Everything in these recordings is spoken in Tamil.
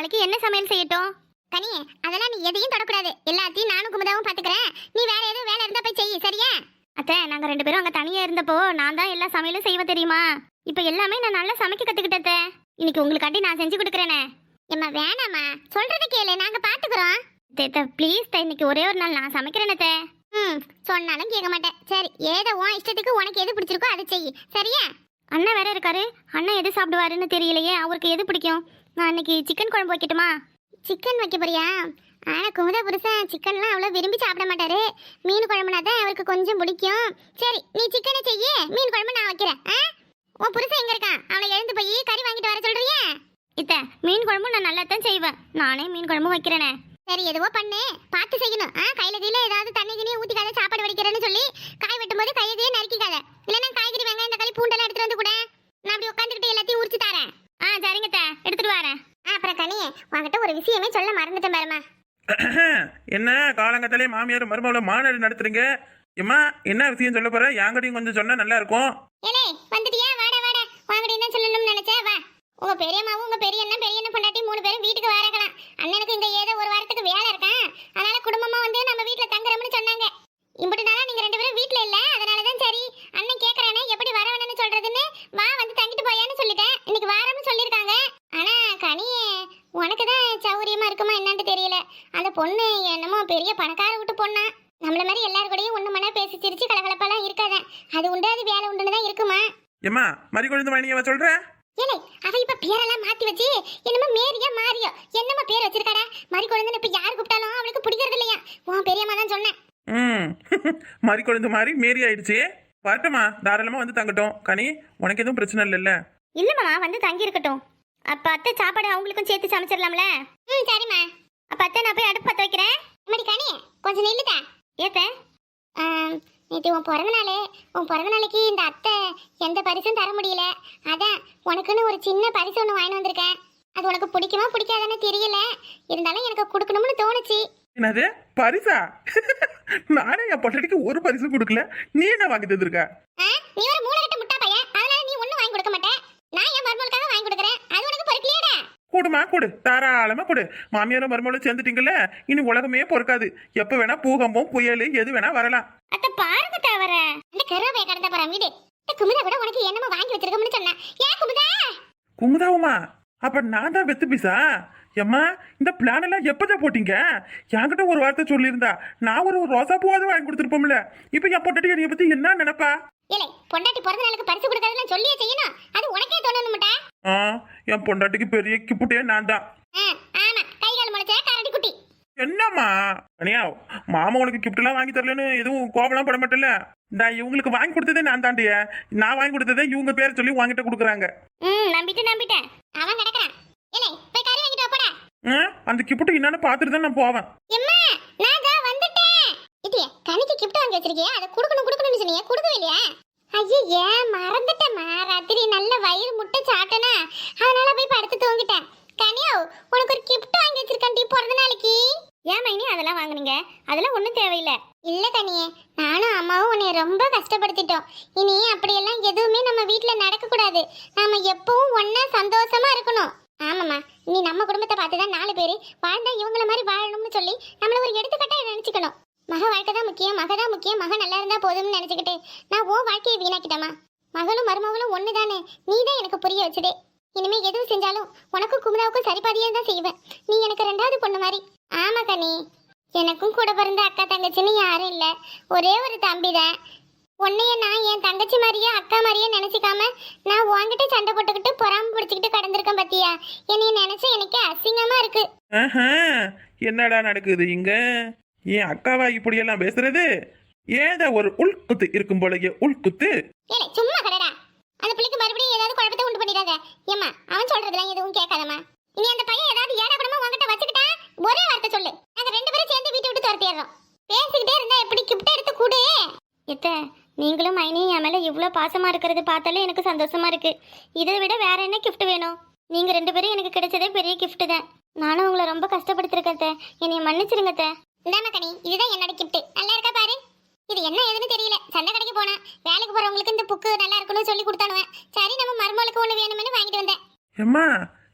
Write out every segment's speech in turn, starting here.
நாளைக்கு என்ன சமையல் செய்யட்டும்? கனி அதெல்லாம் நீ எதையும் தொடக்கூடாது. எல்லாத்தையும் நானும் குமுதாவும் பாத்துக்கிறேன். நீ வேற எதுவும் வேலை இருந்தா போய் செய்ய சரியா? அத்தை நாங்க ரெண்டு பேரும் அங்க தனியா இருந்தப்போ நான் தான் எல்லா சமையலும் செய்வ தெரியுமா? இப்போ எல்லாமே நான் நல்லா சமைக்க கத்துக்கிட்டத இன்னைக்கு உங்களுக்காண்டி நான் செஞ்சு கொடுக்குறேனே. ஏம்மா வேணாம்மா. சொல்றது கேளு நாங்க பாத்துக்கிறோம். தேத்த ப்ளீஸ் தே இன்னைக்கு ஒரே ஒரு நாள் நான் சமைக்கிறேனே தே ம் சொன்னாலும் கேட்க மாட்டேன். சரி ஏதோ உன் இஷ்டத்துக்கு உனக்கு எது பிடிச்சிருக்கோ அதை செய் சரியா? அண்ணன் வேற இருக்காரு. அண்ணன் எது சாப்பிடுவாருன்னு தெரியலையே அவருக்கு எது பிடிக்கும்? நான் இன்னைக்கு சிக்கன் குழம்பு வைக்கட்டுமா? சிக்கன் வைக்க போறியா? ஆனால் குமுதா புருஷன் சிக்கன்லாம் அவ்வளோ விரும்பி சாப்பிட மாட்டாரு. மீன் குழம்புனா தான் அவருக்கு கொஞ்சம் பிடிக்கும். சரி நீ சிக்கனை செய்ய. மீன் குழம்பு நான் வைக்கிறேன். ஆ? உன் புருஷன் எங்க இருக்கான்? அவளை எழுந்து போய் கறி வாங்கிட்டு வர சொல்கிறியே இத்த மீன் குழம்பு நான் நல்லா தான் செய்வேன். நானே மீன் குழம்பு வைக்கிறேனே. சரி எதுவோ பண்ணு. பார்த்து செய்யணும். ஆ கையில கீழே ஏதாவது தண்ணி கிணி ஊத்திக்காத சாப்பாடு வடிக்கிறேன்னு சொல்லி காய் வெட்டும் போது கையை கையை நறுக்கிக்காத இல்லைன்னா காய்கறி வெங்காயம் தக்காளி பூண்டெல்லாம் எடுத்துட்டு வந்து கூட நான் அப்படி உட்காந்துக்கிட்டு எல்லாத்தையும் உரிச்சு தரேன் ஆ சரிங்க தே எடுத்துட்டு வரேன் ஆ அப்புறம் கனி உங்ககிட்ட ஒரு விஷயமே சொல்ல மறந்துட்டேன் பாருமா என்ன காலங்கத்திலே மாமியார் மருமகளை மாநாடு நடத்துறீங்க? ஏமா என்ன விஷயம் சொல்ல போற? என்கிட்டயும் கொஞ்சம் சொன்னா நல்லா இருக்கும். ஏலே வந்துட்டியா? வாடா வாடா. வாங்கடி என்ன சொல்லணும்னு நினைச்சா? வா. உங்க பெரியம்மாவும் உங்க பெரிய அண்ணன் பெரிய அண்ணன் பொண்டாட்டி மூணு பேரும் வீட்டுக்கு வரக்கலாம். அண்ணனுக்கு இங்க ஏதோ ஒரு வாரத்துக்கு வேலை இருக்கான் அதனால குடும்பமா வந்து நம்ம வீட்ல தங்குறோம்னு சொன்னாங்க இம்புட்டு நாளா நீங்க ரெண்டு பேரும் வீட்ல இல்ல அதனால தான் சரி அண்ணன் கேக்குறானே எப்படி வர வேணும்னு சொல்றதுன்னு வா வந்து தங்கிட்டு போயான்னு சொல்லிட்டேன் இன்னைக்கு வாரம்னு சொல்லிருக்காங்க ஆனா கனியே உனக்கு தான் சௌரியமா இருக்குமா என்னன்னு தெரியல அந்த பொண்ணு என்னமோ பெரிய பணக்கார விட்டு பொண்ணா நம்மள மாதிரி எல்லாரும் கூடயும் ஒண்ணு மணி பேசி சிரிச்சு கலகலப்பெல்லாம் இருக்காத அது உண்டு அது வேலை உண்டுன்னு தான் இருக்குமா எம்மா மறிக்கொழுந்து மணியவ சொல்ற? ஏலே அவ இப்ப பேரெல்லாம் மாத்தி வச்சு என்னமோ மேரியா மாறியோ என்னமோ பேர் வச்சிருக்காடா? மறி குழந்தைன்னு இப்ப யார் கூப்பிட்டாலும் அவளுக்கு பிடிக்கிறது இல்லையா உன் பெரியம்மா தான் சொன்னேன். ம் மறிக்கொழுந்து மாதிரி மேரி ஆயிடுச்சு. வரட்டுமா தாராளமா வந்து தங்கட்டும். கனி உனக்கு எதுவும் பிரச்சனை இல்லைல்ல? இல்லம்மா வந்து தங்கி இருக்கட்டும் அப்ப அத்தை சாப்பாடு அவங்களுக்கும் சேர்த்து சமைச்சிடலாம்ல? ம் சரிம்மா. அப்ப அத்தை நான் போய் அடுப்பு பத்த வைக்கிறேன். மடி கனி கொஞ்சம் நில்லுதா? ஏத்த. நேற்று உன் பிறந்த நாள் உன் பிறந்த நாளைக்கு இந்த அத்தை எந்த பரிசும் தர முடியல. அதான் உனக்குன்னு ஒரு சின்ன பரிசு ஒன்று வாங்கிட்டு வந்திருக்கேன். அது உனக்கு பிடிக்குமா பிடிக்காதான்னு தெரியல. இருந்தாலும் எனக்கு கொடுக்கணும்னு தோணுச்சு. என்னது? பரிசா? நானே என் பொட்டடிக்கு ஒரு பரிசு கொடுக்கல. நீ என்ன வாங்கி தந்திருக்க? நீ ஒரு மூளைகட்ட முட்டா பையன் அதனால நீ ஒண்ணும் வாங்கி கொடுக்க மாட்டே நான் என் மருமகளுக்காக வாங்கி கொடுக்குறேன் அது உனக்கு பொறுக்கலையேடா கூடுமா? கூடு. தாராளமா கொடு. மாமியாரும் மருமகளும் சேர்ந்துட்டீங்கல்ல? இனி உலகமே பொறுக்காது. எப்ப வேணா பூகம்பம் புயல் எது வேணா வரலாம். அத்த பாருங்க தவற இந்த கருவாப்பைய கடந்த போற வீடு. இந்த குமுதா கூட உனக்கு என்னமோ வாங்கி வச்சிருக்கோம்னு சொன்னா ஏன் குமுதா? குமுதாவுமா? அப்ப நான் தான் வெத்து பீஸா எம்மா இந்த பிளான் எல்லாம் எப்பதான் போட்டீங்க? என்கிட்ட ஒரு வார்த்தை சொல்லியிருந்தா. நான் ஒரு ரோசா பூவாவது வாங்கி கொடுத்துருப்போம்ல. இப்ப என் பொட்டாட்டி என்னைய பத்தி என்ன நினைப்பா? ஏலே பொண்டாட்டி பிறந்த நாளுக்கு பரிசு கொடுக்கறதுலாம் சொல்லியே செய்யணும். அது உனக்கே தோணணும்டா ஆ என் பொண்டாட்டிக்கு பெரிய கிப்புட்டே நான் தான் ஆமா கை கால் முளைச்ச கரடி குட்டி. என்னம்மா? அனியா மாமா உனக்கு எல்லாம் வாங்கி தரலன்னு எதுவும் கோபம்லாம் பட மாட்டேல்ல? நான் இவங்களுக்கு வாங்கி கொடுத்ததே நான் தாண்டிய நான் வாங்கி கொடுத்ததே இவங்க பேரை சொல்லி வாங்கிட்டு கொடுக்குறாங்க. ம் நம்பிட்டு நம்பிட்டேன். அவன் கிடக்குறான். ஏலே போய் கறி வாங்கிட்டு வா போடா ஆ, அந்த கிப்புட்டு என்னன்னு பார்த்துட்டு தான் நான் போவேன். எம்மா நான் தான் வந்துட்டேன். இட்டியே கனிக்கு கிஃப்ட் வாங்கி வச்சிருக்கியா? அதை கொடுக்கணும் கொடுக்கணும்னு சொன்னீங்க. கொடுக்கவே இல்லையா? ஐயே மறந்துட்டேம்மா. ராத்திரி நல்ல வயிறு முட்டை சாப்பிட்டேனா. அதனால போய் படுத்து தூங்கிட்டேன். கனியோ உனக்கு ஒரு கிஃப்ட் வாங்கி வச்சிருக்கேன்டி பிறந்த நாளைக்கு. ஏன் மைனி அதெல்லாம் வாங்குனீங்க? அதெல்லாம் ஒன்றும் தேவையில்லை. இல்லை கனியே நானும் அம்மாவும் உன்னை ரொம்ப கஷ்டப்படுத்திட்டோம். இனி அப்படியெல்லாம் எதுவுமே நம்ம வீட்டில் நடக்கக்கூடாது. நாம் எப்பவும் ஒன்றா சந்தோஷமா இருக்கணும். ஆமாம்மா நீ நம்ம குடும்பத்தை பார்த்து தான் நாலு பேர் வாழ்ந்தா இவங்கள மாதிரி வாழணும்னு சொல்லி நம்மளை ஒரு எடுத்துக்கட்டாக நினச்சிக்கணும். மக வாழ்க்கை தான் முக்கியம். மக தான் முக்கியம். மக நல்லா இருந்தால் போதும்னு நினச்சிக்கிட்டு நான் ஓ வாழ்க்கையை வீணாக்கிட்டேமா மகளும் மருமகளும் ஒன்று தானே நீ தான் எனக்கு புரிய வச்சதே. இனிமேல் எதுவும் செஞ்சாலும் உனக்கும் குமுதாவுக்கும் சரிபாதியாக தான் செய்வேன். நீ எனக்கு ரெண்டாவது பொண்ணு மாதிரி. ஆமா கண்ணி எனக்கும் கூட பிறந்த அக்கா தங்கச்சின்னு யாரும் இல்லை. ஒரே ஒரு தம்பி தான் உன்னைய நான் என் தங்கச்சி மாதிரியே அக்கா மாதிரியே நினச்சிக்காம நான் உங்ககிட்ட சண்டை போட்டுக்கிட்டு பொறாம பிடிச்சிக்கிட்டு கடந்திருக்கேன் பத்தியா? என்னைய நினைச்சா எனக்கு அசிங்கமா இருக்கு. என்னடா நடக்குது இங்க? என் அக்காவா இப்படியெல்லாம் பேசுறது? ஏதோ ஒரு உள்குத்து இருக்கும் போலயே உள்குத்து? ஏலே சும்மா கடடா. அந்த பிள்ளைக்கு மறுபடியும் ஏதாவது குழப்பத்தை உண்டு பண்ணிடாத. ஏமா அவன் சொல்றதெல்லாம் எதுவும் கேட்காதம்மா. இனி அந்த பையன் ஏதாவது ஏடாபடமா உங்ககிட்ட வச்சுக்கிட்டா ஒரே வார்த்தை சொல்லு. நாங்க ரெண்டு பேரும் சேர்ந்து வீட்டை விட்டு துரத்திடுறோம். பேசிக்கிட்டே இருந்தா எப்படி கிப்ட எடுத்து கூடு? எத்த நீங்களும் மைனியும் என் மேல இவ்வளோ பாசமா இருக்கிறது பார்த்தாலே எனக்கு சந்தோஷமா இருக்கு. இதை விட வேற என்ன கிஃப்ட் வேணும்? நீங்க ரெண்டு பேரும் எனக்கு கிடைச்சதே பெரிய கிஃப்ட் தான். நானும் உங்களை ரொம்ப கஷ்டப்படுத்திருக்கேன் என்னைய மன்னிச்சிருங்க அத்தை. இந்தாம்மா கனி இதுதான் என்னோட gift. நல்லா இருக்கா பாரு? இது என்ன ஏதுன்னு தெரியல. சண்டை கடைக்கு போனேன் வேலைக்கு போறவங்களுக்கு இந்த புக்கு நல்லா இருக்குன்னு சொல்லி கொடுத்தானுவேன் சரி நம்ம மருமகளுக்கு ஒண்ணு வேணும்னு வாங்கிட்டு வந்தேன். ஏம்மா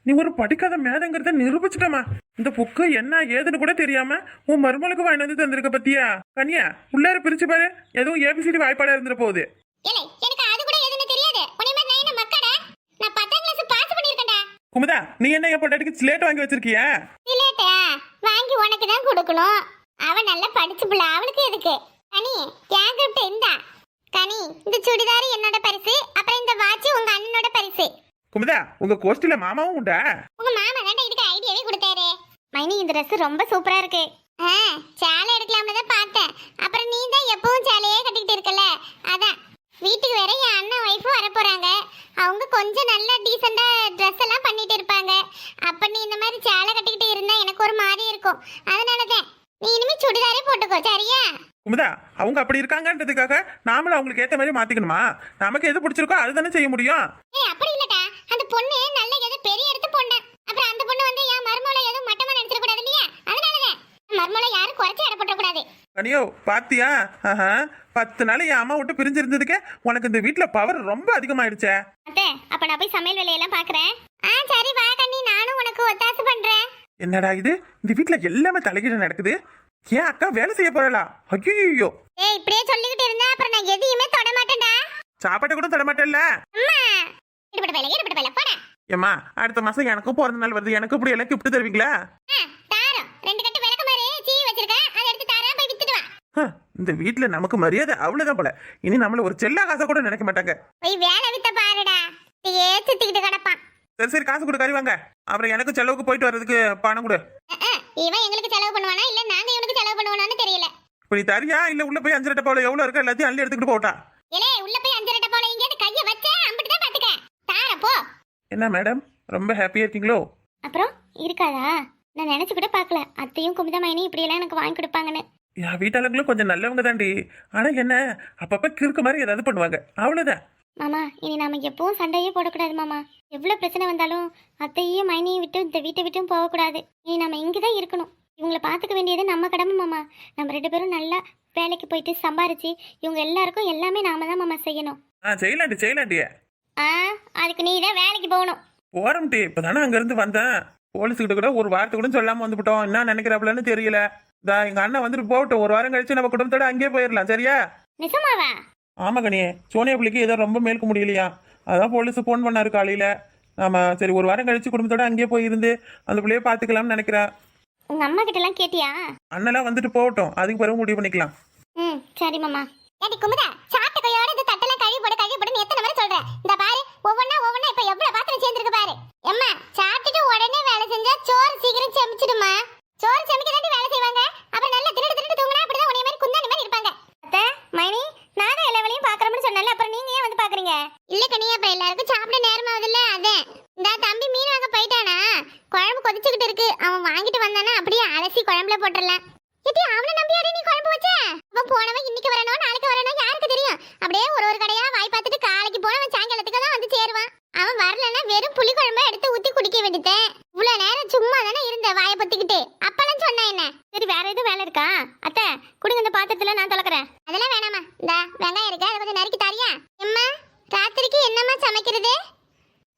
நீ ஒரு படிக்காத மேதங்கிறத நிரூபிச்சிட்டமா. இந்த புக்கு என்ன ஏதுன்னு கூட தெரியாம உன் மருமலுக்கு வாங்கி வந்து தந்திருக்க பத்தியா? கனியா உள்ளார பிரிச்சு பாரு. எதுவும் ஏபிசிடி வாய்ப்பாடா இருந்துட போகுது. ஏலே எனக்கு அது கூட எதுன்னு தெரியாது. உன்னை மாதிரி நான் என்ன மக்கடா? நான் பத்தாம் கிளாஸ் பாஸ் பண்ணிருக்கேன்டா குமுதா நீ என்ன என் பொண்டாட்டிக்கு ஸ்லேட் வாங்கி வச்சிருக்கியா? இல்லட்டா வாங்கி உனக்கு தான் கொடுக்கணும். அவன் நல்லா படிச்சு புள்ள. அவளுக்கு எதுக்கு? கனி என் கிட்ட இந்தா. கனி இந்த சுடிதார் என்னோட பரிசு அப்புறம் இந்த வாட்ச் உங்க அண்ணனோட பரிசு. குமுதா உங்க கோஷ்டில மாமாவும் உண்டா? உங்க மாமா தான் இதுக்கு ஐடியாவே கொடுத்தாரு. மைனி இந்த Dress ரொம்ப சூப்பரா இருக்கு. ஆ சேலை எடுக்கலாம்னு தான் பார்த்தேன் அப்புறம் நீ தான் எப்பவும் சேலையே கட்டிக்கிட்டு இருக்கல அதான் வீட்டுக்கு வேற என் அண்ணன் ஒய்ஃபும் வர போறாங்க அவங்க கொஞ்சம் நல்ல டீசெண்டா ட்ரெஸ் எல்லாம் பண்ணிட்டு இருப்பாங்க அப்ப நீ இந்த மாதிரி சேலை கட்டிக்கிட்டு இருந்தா எனக்கு ஒரு மாதிரி இருக்கும் அதனால தான் நீ இனிமே சுடிதாரே போட்டுக்கோ சரியா குமுதா அவங்க அப்படி இருக்காங்கன்றதுக்காக நாமளும் அவங்களுக்கு ஏத்த மாதிரி மாத்திக்கணுமா? நமக்கு எது பிடிச்சிருக்கோ அதுதானே செய்ய முடியும். ஏய் அப்படி இல்லடா. அந்த பொண்ணு நல்ல ஏதோ பெரிய இடத்து பொண்ணு. அப்புறம் அந்த பொண்ணு வந்து என் மருமகளை எதுவும் மட்டமா நினைச்சிட கூடாது இல்லையா அதனாலதான் மருமகளை யாரும் குறைச்சி எடப்பட்ட கூடாது கனியோ பாத்தியா? ஆஹா. பத்து நாள் என் அம்மா விட்டு பிரிஞ்சிருந்ததுக்கே உனக்கு இந்த வீட்ல பவர் ரொம்ப அதிகமாயிடுச்சே. அத்தை அப்ப நான் போய் சமையல் வேலையெல்லாம் பாக்குறேன். ஆ சரி வா கண்ணி. நானும் உனக்கு ஒத்தாசை பண்றேன். என்னடா இது? இந்த வீட்ல எல்லாமே தலைகீழ நடக்குது. ஏன் அக்கா வேலை செய்ய போறலா ஐயோ ஏய் இப்படியே சொல்லிக்கிட்டு இருந்தா அப்புறம் நான் எதையுமே தொட மாட்டேன்டா. சாப்பாட்டை கூட தர மாட்டேல்ல அம்மா ஈடுபட்ட வேலை ஈடுபட்ட வேலை போடா. ஏம்மா அடுத்த மாசம் எனக்கும் பிறந்த நாள் வருது. எனக்கு இப்படி எல்லாம் கிஃப்ட் தருவீங்களா? ஆ தாரம். ரெண்டு கட்டு விளக்கமாறு சீ வச்சிருக்கேன். அதை எடுத்து தாரேன் போய் வித்துட்டு வா. ஹம், இந்த வீட்ல நமக்கு மரியாதை அவ்வளவுதான் போல. இனி நம்மள ஒரு செல்லா காசை கூட நினைக்க மாட்டாங்க. போய் வேலை வித்த பாருடா. ஏ சுத்திக்கிட்டு கிடப்பான். சரி சரி காசு கொடு கறி வாங்க. அப்புறம் எனக்கு செலவுக்கு போயிட்டு வர்றதுக்கு பணம் கொடு. அஹ், அஹ், இவன் எங்களுக்கு செலவு பண்ணுவானா? இல்ல நாங்க இவனுக்கு செலவு பண்ணுவானான்னு தெரியல. இப்ப நீ தரியா? இல்ல உள்ள போய் அஞ்சு போல எவ்வளவு இருக்கோ எல்லாத்தையும் அள்ளி எடுத்துக்கிட்டு போட்டா இலே உள்ள போய் அஞ்சு போல இங்கேருந்து கைய வச்ச அம்பிட்டு தான் பாத்துக்க தார போ. என்ன மேடம் ரொம்ப ஹாப்பியா இருக்கீங்களோ? அப்புறம் இருக்காதா? நான் நினைச்சு கூட பார்க்கல. அத்தையும் குமுதமாயினி இப்படி எல்லாம் எனக்கு வாங்கி கொடுப்பாங்கன்னு. என் வீட்டாளர்களும் கொஞ்சம் நல்லவங்க தாண்டி. ஆனா என்ன அப்பப்ப கிறுக்கு மாதிரி ஏதாவது பண்ணுவாங்க. அவ்வளவுதான். மாமா இனி நாம எப்பவும் சண்டையே போடக்கூடாது மாமா. எவ்வளவு பிரச்சனை வந்தாலும் அத்தையும் மைனியும் விட்டு இந்த வீட்டை விட்டும் போகக்கூடாது. இனி நம்ம இங்கே தான் இருக்கணும். இவங்களை பார்த்துக்க வேண்டியது நம்ம கடமை மாமா. நம்ம ரெண்டு பேரும் நல்லா வேலைக்கு போயிட்டு சம்பாரிச்சு இவங்க எல்லாருக்கும் எல்லாமே நாம தான் மாமா செய்யணும். ஆ செய்யலாண்டி செய்யலாண்டி. ஆ அதுக்கு நீ தான் வேலைக்கு போகணும். போறோம்டி இப்பதானே அங்க இருந்து வந்தேன். போலீஸ்கிட்ட கூட ஒரு வார்த்தை கூட சொல்லாம வந்துவிட்டோம் என்ன நினைக்கிறாப்லன்னு தெரியல. இதா எங்க அண்ணன் வந்துட்டு போகட்டும். ஒரு வாரம் கழிச்சு நம்ம குடும்பத்தோட அங்கேயே போயிடலாம் சரியா? நிஜமாவா? ஆமா கணியே சோனியா பிள்ளைக்கு ஏதோ ரொம்ப மேலுக்கு முடியலையா? அதான் போலீஸ் ஃபோன் பண்ணாரு காலையில. நாம சரி ஒரு வாரம் கழிச்சு குடும்பத்தோட அங்கேயே போயிருந்து அந்த பிள்ளைய பாத்துக்கலாம்னு நினைக்கிறேன். உங்க அம்மா கிட்ட எல்லாம் கேட்டியா? அண்ணெல்லாம் வந்துட்டு போகட்டும். அதுக்கு பிறகு முடிவு பண்ணிக்கலாம். ம் சரி மாமா. ஏடி குமுதா சாப்பிட்ட கையோட இந்த தட்டெல்லாம் கழுவி போடு கழுவி போடுன்னு எத்தனை முறை சொல்றேன் இந்த பாரு ஒவ்வொன்னா ஒவ்வொன்னா இப்ப எவ்வளவு பாத்திரம் சேர்ந்திருக்கு பாரு. எம்மா சாப்பிட்டுட்டு உடனே வேலை செஞ்சா சோறு சீக்கிரம் செமிச்சிடுமா சோறு செமிக்க வேலை செய்வாங்க. அப்புறம் நல்லா திருட்டு திருட்டு தூங்கினா அப்படிதான் உனைய மாதிரி குந்தாணி மாதிரி இருப்பாங்க. அத்தை மைனி நான் தான் எல்லா வேலையும் பாக்குறோம்னு சொன்னல அப்புறம் நீங்க ஏன் இல்ல கனியா அப்ப எல்லாருக்கும் சாப்பிட நேரம் ஆகுதுல்ல அதான் இந்த தம்பி மீன் வாங்க போயிட்டானா? குழம்பு கொதிச்சுக்கிட்டு இருக்கு. அவன் வாங்கிட்டு வந்தானா அப்படியே அலசி குழம்புல போட்டுடலாம். எப்படி அவனை நம்பியாடி நீ குழம்பு வச்ச? அவன் போனவன் இன்னைக்கு வரணும் நாளைக்கு வரணும் யாருக்கு தெரியும்? அப்படியே ஒரு ஒரு கடையா வாய் பார்த்துட்டு காலைக்கு போனவன் சாயங்காலத்துக்கு தான் வந்து சேருவான். அவன் வரலன்னா வெறும் புளி குழம்பு எடுத்து ஊத்தி குடிக்க வேண்டியதேன் இவ்வளவு நேரம் சும்மா தானே இருந்த வாயை பத்திக்கிட்டு. அப்பெல்லாம் சொன்ன என்ன? சரி வேற எதுவும் வேலை இருக்கா? அத்தை குடுங்க இந்த பாத்திரத்துல நான் தொலைக்கிறேன் அதெல்லாம் வேணாமா இந்த வெங்காயம் இருக்கு அதை கொஞ்சம் நறுக்கி தாரி ராத்திரிக்கு என்னம்மா சமைக்கிறது?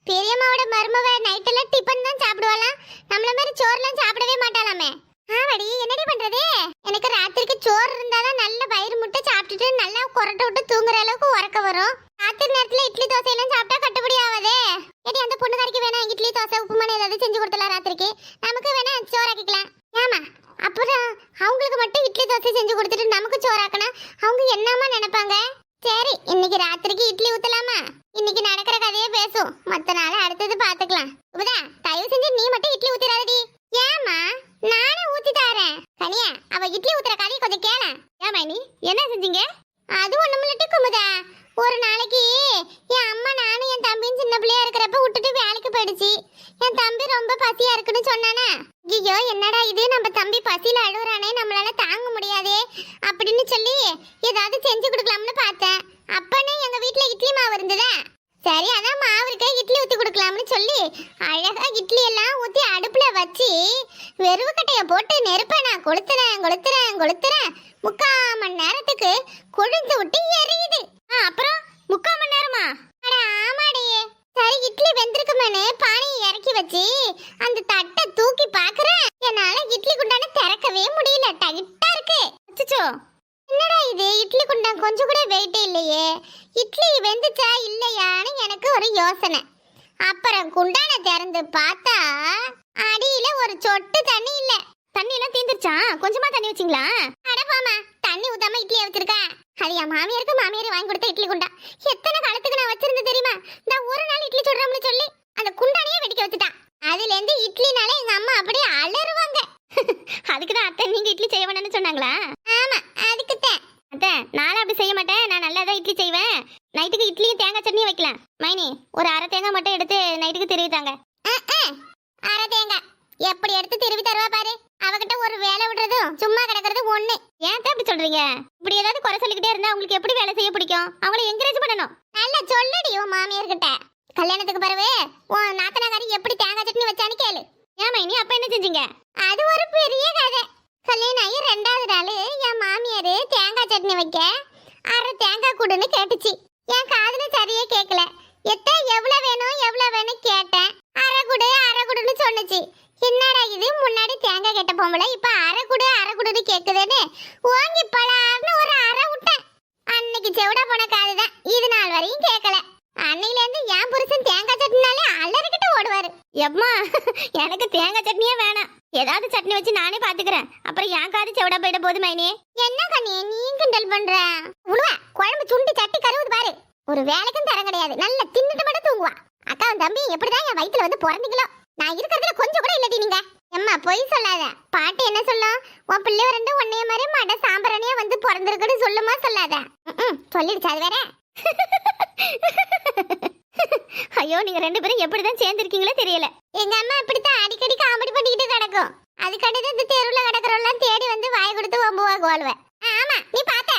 பெரியம்மாவோட மருமவ நைட்டில் டிபன் தான் சாப்பிடுவாளாம். நம்மள மாதிரி சோறுலாம் சாப்பிடவே மாட்டாளாமே. ஆவடி என்னடி பண்றது? எனக்கு ராத்திரிக்கு சோறு இருந்தாலும் நல்ல வயிறு முட்டை சாப்பிட்டுட்டு நல்லா குரட்டை விட்டு தூங்குற அளவுக்கு உறக்க வரும். ராத்திரி நேரத்துல இட்லி தோசை எல்லாம் சாப்பிட்டா கட்டுப்படி ஆகாதே ஏடி அந்த பொண்ணுக்காரிக்கு வேணா இட்லி தோசை உப்புமான ஏதாவது செஞ்சு கொடுத்தலாம் ராத்திரிக்கு. நமக்கு வேணா சோறாக்கிக்கலாம். ஏமா அப்புறம் அவங்களுக்கு மட்டும் இட்லி தோசை செஞ்சு கொடுத்துட்டு நமக்கு சோறாக்கினா அவங்க என்னமா நினைப்பாங்க? சரி இன்னைக்கு ராத்திரிக்கு இட்லி ஊத்தலாமா? இன்னைக்கு நடக்கிற கதையே பேசும் மத்த நாள் அடுத்தது பாத்துக்கலாம் உபதா தயவு செஞ்சு நீ மட்டும் இட்லி ஊத்திடாதடி. ஏமா நானே ஊத்தி தரேன். கனியா அவ இட்லி ஊத்துற கதையை கொஞ்சம் கேள. ஏமா நீ என்ன செஞ்சீங்க? அது ஒண்ணுமில்லட்டி குமுதா. ஒரு நாளைக்கு என் அம்மா நானும் என் தம்பியும் சின்ன பிள்ளையா இருக்கிறப்ப விட்டுட்டு வேலைக்கு போயிடுச்சு. என் தம்பி ரொம்ப பசியா இருக்குன்னு சொன்னானே? ஐயோ என்னடா இது? நம்ம தம்பி பசியில அழுகுறானே நம்மளால தாங்க முடியாதே. அப்படின்னு சொல்லி ஏதாவது செஞ்சு கொடுக்கலாம்னு பார்த்தேன். அப்பனே எங்க வீட்டில் இட்லி மாவு இருந்ததா? சரி அதான் மாவு இருக்க இட்லி ஊத்தி கொடுக்கலாம்னு சொல்லி அழகா இட்லி எல்லாம் ஊத்தி அடுப்புல வச்சு வெறுவு கட்டைய போட்டு நெருப்பை நான் கொளுத்துறேன் கொளுத்துறேன் கொளுத்துறேன். முக்கால் மணி நேரத்துக்கு கொழுந்து விட்டு எரியுது. ஆ, அப்புறம் முக்கால் மணி நேரமா? அட ஆமாடி சரி இட்லி வெந்திருக்குமேனு பானையை இறக்கி வச்சு அந்த தட்டை தூக்கி பாக்குறேன் என்னால இட்லி குண்டான திறக்கவே முடியல டைட்டா இருக்கு அச்சச்சோ என்னடா இது இட்லி குண்டான் கொஞ்சம் கூட வெயிட்டே இல்லையே இட்லி வெந்துச்சா இல்லையான்னு எனக்கு ஒரு யோசனை. அப்புறம் குண்டான திறந்து பார்த்தா அடியில ஒரு சொட்டு தண்ணி இல்ல. தண்ணி எல்லாம் தீந்துருச்சா? கொஞ்சமா தண்ணி வச்சிங்களா? அடப்பாமா தண்ணி ஊத்தாம இட்லி வச்சிருக்க அது என் மாமியாருக்கு மாமியார் வாங்கி கொடுத்த இட்லி குண்டா எத்தனை காலத்துக்கு நான் வச்சிருந்தேன் தெரியுமா நான் ஒரு நாள் இட்லி சுடுறோம்னு சொல்லி அந்த குண்டானையே வெடிக்க வச்சுட்டான் அதுல இருந்து இட்லினால எங்க அம்மா அப்படியே அலறுவாங்க அதுக்கு தான் அத்தை நீங்க இட்லி செய்ய வேணும்னு சொன்னாங்களா ஆமா அதுக்கு தான் அத்தை நானும் அப்படி செய்ய மாட்டேன் நான் நல்லா தான் இட்லி செய்வேன் நைட்டுக்கு இட்லியும் தேங்காய் சட்னியும் வைக்கலாம் மைனி ஒரு அரை தேங்காய் மட்டும் எடுத்து நைட்டுக்கு திருவித்தாங்க அரை தேங்காய் எப்படி எடுத்து திருவி தருவா பாரு அவகிட்ட ஒரு வேலை விடுறதும் சும்மா கிடக்கிறது ஒண்ணு. ஏன் தான் சொல்றீங்க? இப்படி ஏதாவது குறை சொல்லிக்கிட்டே இருந்தா உங்களுக்கு எப்படி வேலை செய்ய பிடிக்கும்? அவங்கள என்கரேஜ் பண்ணணும். நல்லா சொல்லுடி உன் மாமியார் கிட்ட கல்யாணத்துக்கு பிறகு உன் நாத்தனாக்காரி எப்படி தேங்காய் சட்னி வச்சான்னு கேளு. ஏமா இனி அப்ப என்ன செஞ்சீங்க? அது ஒரு பெரிய கதை. கல்யாணம் ஆகி ரெண்டாவது நாள் என் மாமியார் தேங்காய் சட்னி வைக்க அரை தேங்காய் கூடுன்னு கேட்டுச்சு. என் காதுல சரியே கேட்கல எத்த எவ்வளோ வேணும் எவ்வளோ வேணும் கேட்டேன். அரை குடு அரை குடுன்னு சொன்னுச்சு. என்னடா இது? முன்னாடி தேங்காய் கெட்ட பொம்பளை இப்ப அரை குடு அரை குடுன்னு கேக்குதுன்னு ஓங்கி பலார்னு ஒரு அரை விட்டேன். அன்னைக்கு செவிட போன காதுதான் இது நாள் வரையும் கேட்கல அன்னையில இருந்து என் புருஷன் தேங்காய் சட்னினாலே அலறிக்கிட்டு ஓடுவாரு. எம்மா எனக்கு தேங்காய் சட்னியே வேணாம். ஏதாவது சட்னி வச்சு நானே பாத்துக்கிறேன். அப்புறம் என் காது செவிட போயிட போது மைனே. என்ன கண்ணே நீ கிண்டல் பண்ற? உழுவ குழம்பு சுண்டி சட்டி கருவுது பாரு. ஒரு வேலைக்கும் தரம் கிடையாது. நல்ல தின்னுட்டு மட்டும் தூங்குவா. அக்காவும் தம்பி எப்படிதான் என் வயிற்றுல வந்து பிறந்தீங்களோ? நான் இருக்கிறதுல கொஞ்சம் கூட இல்லடி நீங்க. எம்மா பொய் சொல்லாத. பாட்டு என்ன சொல்லும்? உன் பிள்ளை ரெண்டு உன்னைய மாதிரி மட சாம்பிரணியா வந்து பிறந்திருக்குன்னு சொல்லுமா சொல்லாத. சொல்லிடுச்சு அது வேற. ஐயோ நீங்க ரெண்டு பேரும் எப்படிதான் சேர்ந்திருக்கீங்களோ தெரியல. எங்க அம்மா இப்படித்தான் அடிக்கடி காமெடி பண்ணிக்கிட்டு கிடக்கும். அதுக்கடுத்து இந்த தெருவில் கிடக்குறவெல்லாம் தேடி வந்து வாய் கொடுத்து ஒம்புவா கோல்வேன் ஆமா நீ பார்த்த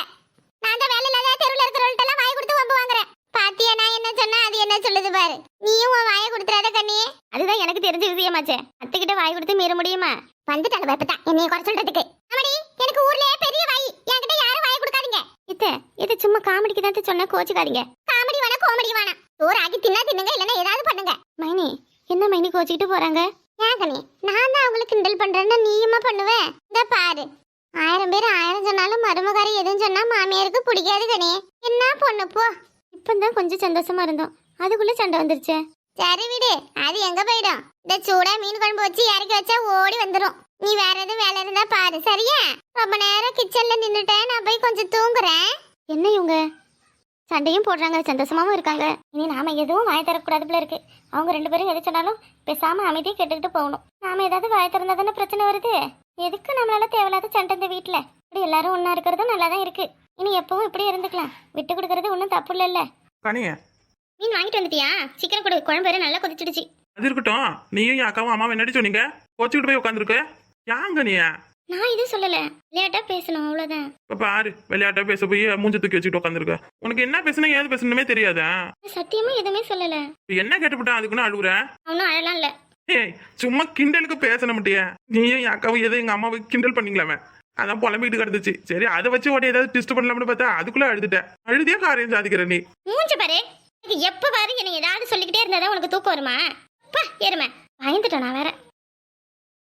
நான் தான் வேலை இல்லாத தெருவுல இருக்கிறவள்ட்டெல்லாம் வாய் கொடுத்து வம்பு வாங்குறேன் பாத்தியா நான் என்ன சொன்னா அது என்ன சொல்லுது பாரு நீயும் உன் வாயை கொடுத்துறாத கண்ணியே அதுதான் எனக்கு தெரிஞ்ச விஷயமாச்சே. அத்தைக்கிட்ட வாய் கொடுத்து மீற முடியுமா? வந்துட்டாங்க வெப்பத்தான் என்னைய குறை சொல்றதுக்கு. அம்மாடி எனக்கு ஊர்லயே பெரிய வாய். என்கிட்ட யாரும் வாய் கொடுக்காதீங்க. இத்த இது சும்மா காமெடிக்கு தான் சொன்ன கோச்சுக்காதீங்க. காமெடி வேணா காமெடி வேணா. சோறு ஆக்கி தின்னா தின்னுங்க இல்லைன்னா ஏதாவது பண்ணுங்க. மைனி என்ன மைனி கோச்சிக்கிட்டு போறாங்க? ஏன் கண்ணி நான் தான் அவங்களுக்கு கிண்டல் பண்றேன்னு நீயுமா பண்ணுவேன் இந்த பாரு. ஆயிரம் பேர் ஆயிரம் சொன்னாலும் மருமகாரி எதுவும் சொன்னா மாமியாருக்கு பிடிக்காது கனி என்ன பொண்ணு போ. இப்பதான் கொஞ்சம் சந்தோஷமா இருந்தோம். அதுக்குள்ள சண்டை வந்துருச்சே. சரி விடு அது எங்க போயிடும்? இந்த சூடா மீன் குழம்பு வச்சு இறக்கி வச்சா ஓடி வந்துரும். நீ வேற எதுவும் வேலை இருந்தா பாரு சரியா? ரொம்ப நேரம் கிச்சன்ல நின்னுட்டேன் நான் போய் கொஞ்சம் தூங்குறேன். என்ன இவங்க? சண்டையும் போடுறாங்க சந்தோஷமாவும் இருக்காங்க. இனி நாம எதுவும் வாய் தரக்கூடாது போல இருக்கு. அவங்க ரெண்டு பேரும் எது சொன்னாலும் பேசாம அமைதியை கேட்டுக்கிட்டு போகணும். நாம ஏதாவது வாய் திறந்தா தானே பிரச்சனை வருது? எதுக்கு நம்மளால தேவையில்லாத சண்டை இந்த வீட்டுல இப்படி எல்லாரும் ஒண்ணா இருக்கிறதும் நல்லா தான் இருக்கு. இனி எப்பவும் இப்படி இருந்துக்கலாம். விட்டு கொடுக்கறது ஒன்றும் தப்பு இல்லைல்ல. கனியே மீன் வாங்கிட்டு வந்துட்டியா? சீக்கிரம் கொடு குழம்பு வேற நல்லா கொதிச்சிடுச்சு. அது இருக்கட்டும். நீயும் என் அக்காவும் அம்மாவும் என்னடி சொன்னீங்க? கோச்சுக்கிட்டு போய் உட்காந்துருக்க. யாங்க நீ? நான் எதுவும் சொல்லல. விளையாட்டா பேசணும் அவ்வளவுதான். இப்ப பாரு விளையாட்டா பேச போய் மூஞ்ச தூக்கி வச்சுக்கிட்டு உட்காந்துருக்க. உனக்கு என்ன பேசணும் ஏது பேசணுமே தெரியாதா? சத்தியமா எதுவுமே சொல்லல. இப்ப என்ன கேட்டுவிட்டான் அதுக்குன்னு அழுகுற அவனும் அழலாம் இல்ல. ஏய் சும்மா கிண்டலுக்கு பேச மாட்டியா நீயும் என் அக்காவும் எதை எங்க அம்மாவை கிண்டல் பண்ணீங்களாமே அதான் புலம்பிட்டு கிடந்துச்சு. சரி அதை வச்சு உடனே ஏதாவது டிஸ்ட் பண்ணலாம்னு பார்த்தா அதுக்குள்ள அழுதுட்டேன் அழுதியா காரியம் சாதிக்கிற நீ. மூஞ்ச பாரு. எப்ப பாரு? என்னை ஏதாவது சொல்லிக்கிட்டே இருந்தாதான் உனக்கு தூக்கம் வருமா? பா எருமை பயந்துட்டேன் நான் வேற?